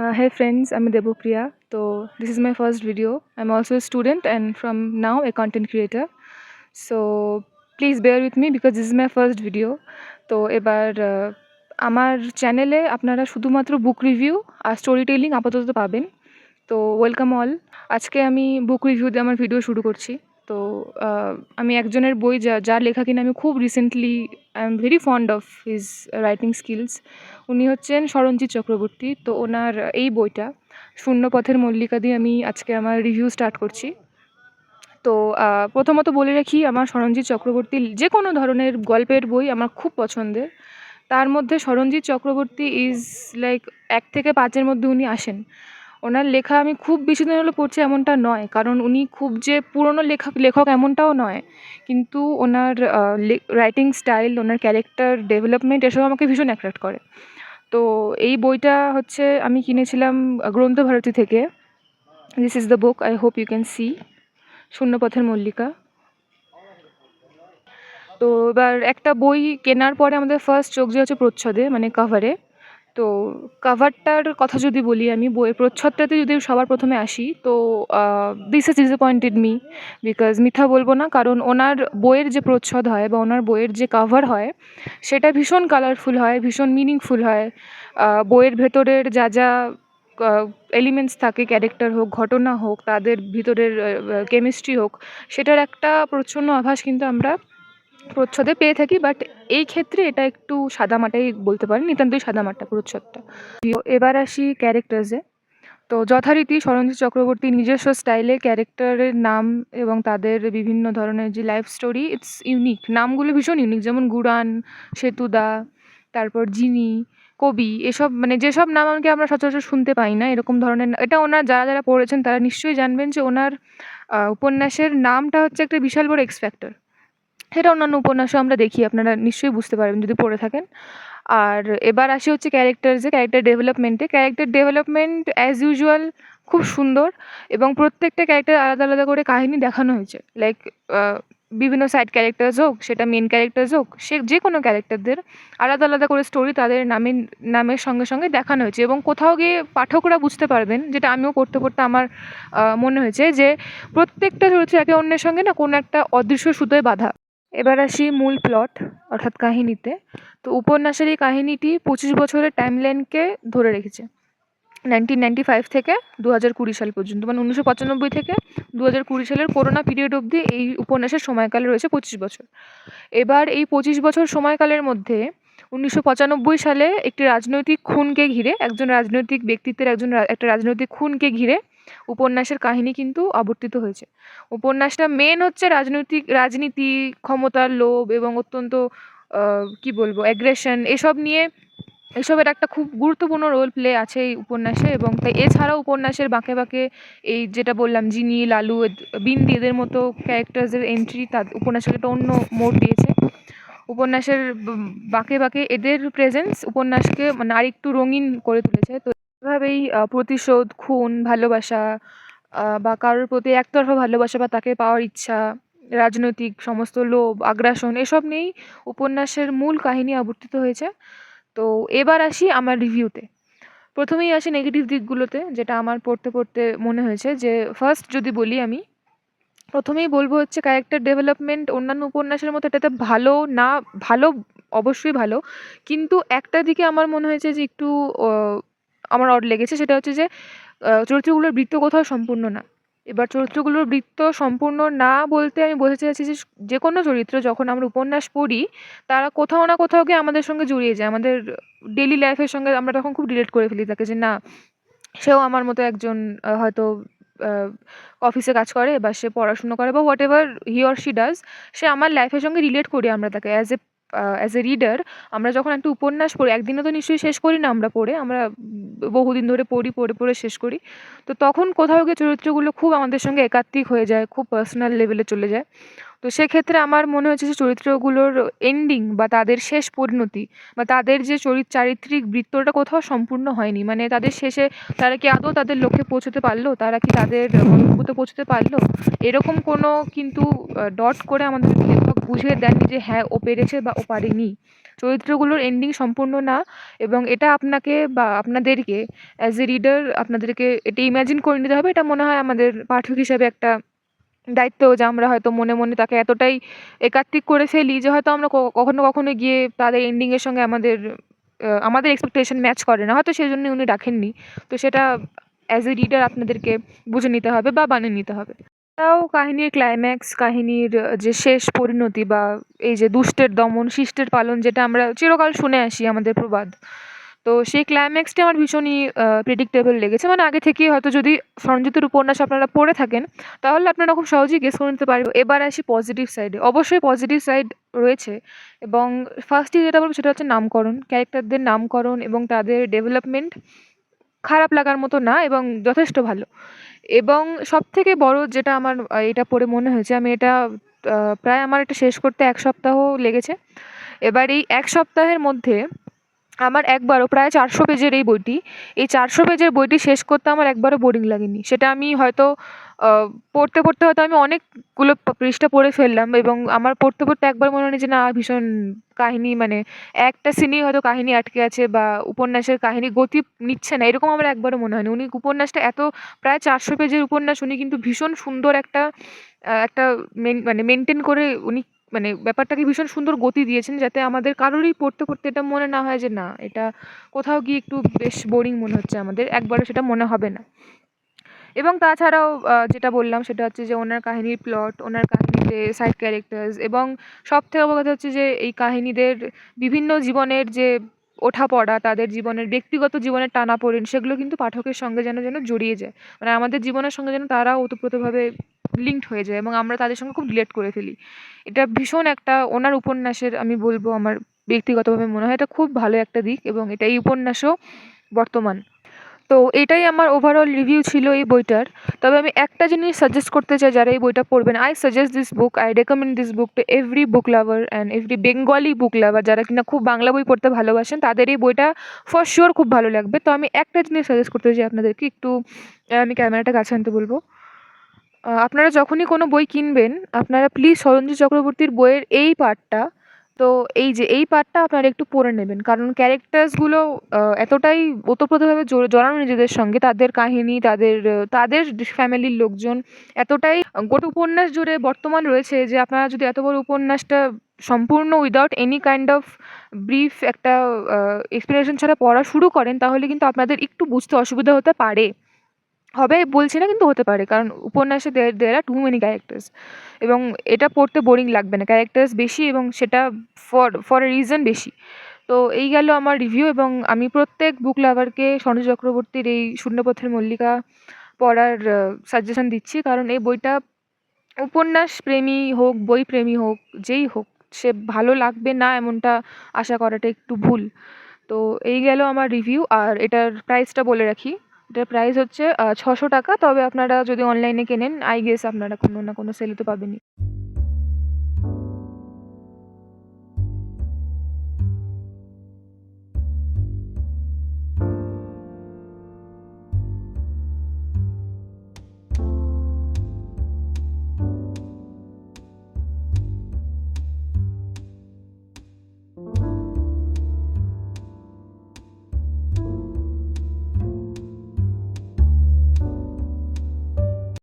Uh, hey friends, I'm Debopriya. So this is my first video. I'm also a student and from now a content creator. So please bear with me because this is my first video. তো এবার আমার চ্যানেলে আপনারা শুধুমাত্র book review আর story telling আপাতত পাবেন তো ওয়েলকাম অল আজকে আমি বুক রিভিউ দিয়ে আমার ভিডিও শুরু করছি তো আমি একজনের বই যা, যার লেখা কিনা আমি খুব recently I am very fond of his writing skills উনি হচ্ছেন সরঞ্জিৎ চক্রবর্তী, তো ওনার এই বইটা শূন্য পথের মল্লিকা দিয়ে আমি আজকে আমার রিভিউ স্টার্ট করছি। তো প্রথমত বলে রাখি, আমার সরঞ্জিৎ চক্রবর্তীর যে কোনো ধরনের গল্পের বই আমার খুব পছন্দের। তার মধ্যে সরঞ্জিৎ চক্রবর্তী ইজ লাইক এক থেকে পাঁচের মধ্যে উনি আসেন। ওনার লেখা আমি খুব বেশি দিন হলো পড়ছি এমনটা নয়, কারণ উনি খুব যে পুরনো লেখক লেখক এমনটাও নয়। কিন্তু ওনার রাইটিং স্টাইল ওনার ক্যারেক্টার ডেভেলপমেন্ট এসব আমাকে ভীষণ অ্যাট্রাক্ট করে। তো এই বইটা হচ্ছে আমি কিনেছিলাম গ্রন্থভারতী থেকে। This is the book I hope you can see শূন্যপথের Mallika. তো এবার একটা বই কেনার পরে আমাদের ফার্স্ট চোখ যে হচ্ছে প্রচ্ছদে মানে কাভারে তো কাভারটার কথা যদি বলি আমি, বইয়ের প্রচ্ছদটাতে যদি সবার প্রথমে আসি, তো this is disappointed me because মিথ্যা বলব না, কারণ ওনার বইয়ের যে প্রচ্ছদ হয় বা ওনার বইয়ের যে কাভার হয়, সেটা ভীষণ কালারফুল হয়, ভীষণ মিনিংফুল হয়। বইয়ের ভেতরের যা যা এলিমেন্টস থাকে ক্যারেক্টার হোক, ঘটনা হোক, তাদের ভিতরের কেমিস্ট্রি হোক, সেটার একটা প্রচ্ছন্ন আভাস কিন্তু আমরা প্রচ্ছদে পেয়ে থাকি বাট এই ক্ষেত্রে এটা একটু সাদামাটাই বলতে পারেন। নিতান্তই সাদামাটা প্রচ্ছদটা। এবার আসি ক্যারেক্টার্সে তো যথারীতি সরঞ্জিৎ চক্রবর্তী নিজস্ব স্টাইলে ক্যারেক্টারের নাম এবং তাদের বিভিন্ন ধরনের যে লাইফ স্টোরি ইটস ইউনিক নামগুলো ভীষণ ইউনিক যেমন গুড়ান, সেতুদা, তারপর জিনি, কবি, এসব মানে যেসব নাম আমাকে আমরা সচরাচর শুনতে পাই না, এরকম ধরনের এটা ওনার যারা যারা পড়েছেন, তারা নিশ্চয়ই জানবেন যে ওনার উপন্যাসের নামটা হচ্ছে একটা বিশাল বড় এক্স ফ্যাক্টর সেটা অন্যান্য উপন্যাসও আমরা দেখি, আপনারা নিশ্চয়ই বুঝতে পারবেন যদি পড়ে থাকেন। আর এবার আসি হচ্ছে ক্যারেক্টার্সে ক্যারেক্টার ডেভেলপমেন্টে ক্যারেক্টার ডেভেলপমেন্ট অ্যাজ ইউজুয়াল খুব সুন্দর এবং প্রত্যেকটা ক্যারেক্টার আলাদা আলাদা করে কাহিনী দেখানো হয়েছে। লাইক বিভিন্ন সাইড ক্যারেক্টার্স হোক, সেটা মেন ক্যারেক্টার্স হোক, সে যে কোনো ক্যারেক্টারদের আলাদা আলাদা করে স্টোরি তাদের নামের নামের সঙ্গে সঙ্গে দেখানো হয়েছে এবং কোথাও গিয়ে পাঠকরা বুঝতে পারবেন, যেটা আমিও পড়তে পড়তে আমার মনে হয়েছে যে প্রত্যেকটা চরিত্র একে অন্যের সঙ্গে না কোনো একটা অদৃশ্য সুতোয় বাঁধা। এবার আসি মূল প্লট অর্থাৎ কাহিনীতে। তো উপন্যাসের এই কাহিনীটি পঁচিশ বছরের টাইমলাইনকে ধরে রেখেছে। নাইনটিন নাইনটি ফাইভ থেকে দু হাজার কুড়ি সাল পর্যন্ত মানে উনিশশো পঁচানব্বই থেকে দু হাজার কুড়ি সালের করোনা পিরিয়ড অবধি এই উপন্যাসের সময়কাল রয়েছে পঁচিশ বছর। এবার এই পঁচিশ বছর সময়কালের মধ্যে উনিশশো পঁচানব্বই সালে একটি রাজনৈতিক খুনকে ঘিরে, একজন রাজনৈতিক ব্যক্তিত্বের একজন একটা রাজনৈতিক খুনকে ঘিরে উপন্যাসের কাহিনী কিন্তু আবর্তিত হয়েছে। উপন্যাসটা মেন হচ্ছে রাজনৈতিক, রাজনীতি, ক্ষমতার লোভ এবং অত্যন্ত কি বলব অ্যাগ্রেশন এসব নিয়ে, এসবের একটা খুব গুরুত্বপূর্ণ রোল প্লে আছে এই উপন্যাসে এবং তাই এছাড়াও উপন্যাসের বাঁকে বাঁকে এই যেটা বললাম, জিনি, লালু বিন্দি এদের মতো ক্যারেক্টার্সের এন্ট্রি তাদের উপন্যাসের একটা অন্য মোড় দিয়েছে। উপন্যাসের বাঁকে বাঁকে এদের প্রেজেন্স উপন্যাসকে মানে আরেকটু রঙিন করে তুলেছে। তো এভাবেই প্রতিশোধ, খুন, ভালোবাসা বা কারোর প্রতি একতরফা ভালোবাসা বা তাকে পাওয়ার ইচ্ছা, রাজনৈতিক সমস্ত লোভ, আগ্রাসন, এসব নিয়েই উপন্যাসের মূল কাহিনী আবর্তিত হয়েছে। তো এবার আসি আমার রিভিউতে। প্রথমেই আসি নেগেটিভ দিকগুলোতে, যেটা আমার পড়তে পড়তে মনে হয়েছে যে ফার্স্ট যদি বলি আমি, প্রথমেই বলব হচ্ছে ক্যারেক্টার ডেভেলপমেন্ট অন্যান্য উপন্যাসের মতো এটাতে ভালো না, ভালো অবশ্যই ভালো, কিন্তু একটা দিকে আমার মনে হয়েছে যে একটু আমার অড লেগেছে, সেটা হচ্ছে যে চরিত্রগুলোর বৃত্ত কোথাও সম্পূর্ণ না। এবার চরিত্রগুলোর বৃত্ত সম্পূর্ণ না বলতে আমি বোঝাতে চাইছি যে যে কোনো চরিত্র যখন আমরা উপন্যাস পড়ি, তারা কোথাও না কোথাও গিয়ে আমাদের সঙ্গে জড়িয়ে যায়। আমাদের ডেলি লাইফের সঙ্গে আমরা তখন খুব রিলেট করে ফেলি তাকে যে, না, সেও আমার মতো একজন হয়তো অফিসে কাজ করে বা সে পড়াশুনো করে বা whatever he or she does সে আমার লাইফের সঙ্গে রিলেট করি আমরা তাকে as a as a reader আমরা যখন একটা উপন্যাস পড়ি একদিনে তো নিশ্চয়ই শেষ করি না আমরা পড়ে, আমরা বহুদিন ধরে পড়ি, পড়ে পড়ে শেষ করি। তো তখন কোথাও গিয়ে চরিত্রগুলো খুব আমাদের সঙ্গে একাত্মিক হয়ে যায়, খুব পার্সোনাল লেভেলে চলে যায়। তো সেক্ষেত্রে আমার মনে হয়েছে যে চরিত্রগুলোর এন্ডিং বা তাদের শেষ পরিণতি বা তাদের যে চরিত চারিত্রিক বৃত্তটা কোথাও সম্পূর্ণ হয়নি। মানে তাদের শেষে তারা কি আদৌ তাদের লক্ষ্যে পৌঁছতে পারল? তারা কি তাদের গন্তব্যতে পৌঁছতে পারল? এরকম কোনো কিন্তু ডট করে আমাদের লেখক বুঝিয়ে দেননি যে হ্যাঁ ও পেরেছে বা ও পারেনি। চরিত্রগুলোর এন্ডিং সম্পূর্ণ না এবং এটা আপনাকে বা আপনাদেরকে অ্যাজ এ রিডার আপনাদেরকে এটা ইমাজিন করে নিতে হবে। এটা মনে হয় আমাদের পাঠক হিসাবে একটা দায়িত্ব যে আমরা হয়তো মনে মনে তাকে এতটাই একাত্মিক করে ফেলি যে হয়তো আমরা কখনো কখনো গিয়ে তাদের এন্ডিংয়ের সঙ্গে আমাদের আমাদের এক্সপেকটেশন ম্যাচ করে না। হয়তো সেই জন্য উনি রাখেননি তো সেটা অ্যাজ এ রিডার আপনাদেরকে বুঝে নিতে হবে বা বানিয়ে নিতে হবে। তাও কাহিনীর ক্লাইম্যাক্স কাহিনীর যে শেষ পরিণতি বা এই যে দুষ্টের দমন, শিষ্টের পালন, যেটা আমরা চিরকাল শুনে আসি আমাদের প্রবাদ। তো সেই ক্লাইম্যাক্সটি আমার ভীষণই প্রেডিক্টেবল লেগেছে। মানে আগে থেকেই হয়তো যদি সরঞ্জিতের উপন্যাস আপনারা পড়ে থাকেন, তাহলে আপনারা খুব সহজেই গেস করে নিতে পারবেন। এবার আসি পজিটিভ সাইডে অবশ্যই পজিটিভ সাইড রয়েছে এবং ফার্স্টে যেটা বলব সেটা হচ্ছে নামকরণ। ক্যারেক্টারদের নামকরণ এবং তাদের ডেভেলপমেন্ট খারাপ লাগার মতো না এবং যথেষ্ট ভালো। এবং সবথেকে বড় যেটা আমার এটা পড়ে মনে হয়েছে, আমি এটা প্রায় আমার এটা শেষ করতে এক সপ্তাহ লেগেছে। এবার এই এক সপ্তাহের মধ্যে আমার একবারও প্রায় চারশো পেজের এই বইটি। এই চারশো পেজের বইটি শেষ করতে আমার একবারও বোরিং লাগেনি। সেটা আমি হয়তো পড়তে পড়তে হয়তো আমি অনেকগুলো পৃষ্ঠা পড়ে ফেললাম এবং আমার পড়তে পড়তে একবার মনে হয় যে না, ভীষণ কাহিনী মানে একটা সিনেই হয়তো কাহিনী আটকে আছে বা উপন্যাসের কাহিনী গতি নিচ্ছে না, এরকম আমার একবারও মনে হয়নি। উনি উপন্যাসটা এত প্রায় চারশো পেজের উপন্যাস, উনি কিন্তু ভীষণ সুন্দর একটা একটা মেন মানে মেনটেন করে উনি মানে ব্যাপারটাকে ভীষণ সুন্দর গতি দিয়েছেন যাতে আমাদের কারোরই পড়তে পড়তে এটা মনে না হয় যে না, এটা কোথাও গিয়ে একটু বেশ বোরিং মনে হচ্ছে আমাদের, একবারও সেটা মনে হবে না। এবং তাছাড়াও যেটা বললাম সেটা হচ্ছে যে ওনার কাহিনীর প্লট ওনার কাহিনীতে সাইড ক্যারেক্টার্স এবং সব থেকে বড় কথা হচ্ছে যে এই কাহিনীদের বিভিন্ন জীবনের যে ওঠাপড়া তাদের জীবনের ব্যক্তিগত জীবনের টানাপোড়েন, সেগুলো কিন্তু পাঠকের সঙ্গে যেন যেন জড়িয়ে যায়। মানে আমাদের জীবনের সঙ্গে যেন তারা ওতপ্রোতভাবে লিঙ্কড হয়ে যায় এবং আমরা তাদের সঙ্গে খুব রিলেট করে ফেলি। এটা ভীষণ একটা, ওনার উপন্যাসের আমি বলব আমার ব্যক্তিগতভাবে মনে হয় এটা খুব ভালো একটা দিক এবং এটা এই উপন্যাসও বর্তমান। তো এটাই আমার ওভারঅল রিভিউ ছিল এই বইটার। তবে আমি একটা জিনিস সাজেস্ট করতে চাই যারা এই বইটা পড়বেন। I suggest this book I recommend this book to every book lover and every Bengali book lover যারা কিনা খুব বাংলা বই পড়তে ভালোবাসেন, তাদের এই বইটা ফর শিওর খুব ভালো লাগবে। তো আমি একটা জিনিস সাজেস্ট করতে চাই আপনাদেরকে, একটু আমি ক্যামেরাটা কাছে আনতে বলব। আপনারা যখনই কোনো বই কিনবেন, আপনারা প্লিজ সরঞ্জিৎ চক্রবর্তীর বইয়ের এই পার্টটা তো এই যে এই পার্টটা আপনারা একটু পড়ে নেবেন। কারণ ক্যারেক্টার্সগুলো এতটাই ওতপ্রোতভাবে জড়- জড়ানো নিজেদের সঙ্গে, তাদের কাহিনী, তাদের তাদের ফ্যামিলির লোকজন, এতটাই গোটা উপন্যাস জুড়ে বর্তমান রয়েছে যে আপনারা যদি এত বড় উপন্যাসটা সম্পূর্ণ without any kind of brief একটা এক্সপ্লেনেশন ছাড়া পড়া শুরু করেন, তাহলে কিন্তু আপনাদের একটু বুঝতে অসুবিধা হতে পারে। হবে, বলছি না কিন্তু হতে পারে। কারণ উপন্যাসে there there are too many characters এবং এটা পড়তে বোরিং লাগবে না। ক্যারেক্টার্স বেশি এবং সেটা ফর ফর এ রিজন বেশি। তো এই গেল আমার রিভিউ এবং আমি প্রত্যেক বুক লাভারকে সনজ চক্রবর্তীর এই শূন্যপথের মল্লিকা পড়ার সাজেশন দিচ্ছি। কারণ এই বইটা উপন্যাস প্রেমী হোক, বই প্রেমী হোক, যেই হোক, সে ভালো লাগবে না এমনটা আশা করাটা একটু ভুল। তো এই গেল আমার রিভিউ আর এটার প্রাইসটা বলে রাখি। এটার প্রাইস হচ্ছে ছশো টাকা। তবে আপনারা যদি অনলাইনে কেনেন আই গেস আপনারা কোনো না কোনো সেলে তো পাবেনই।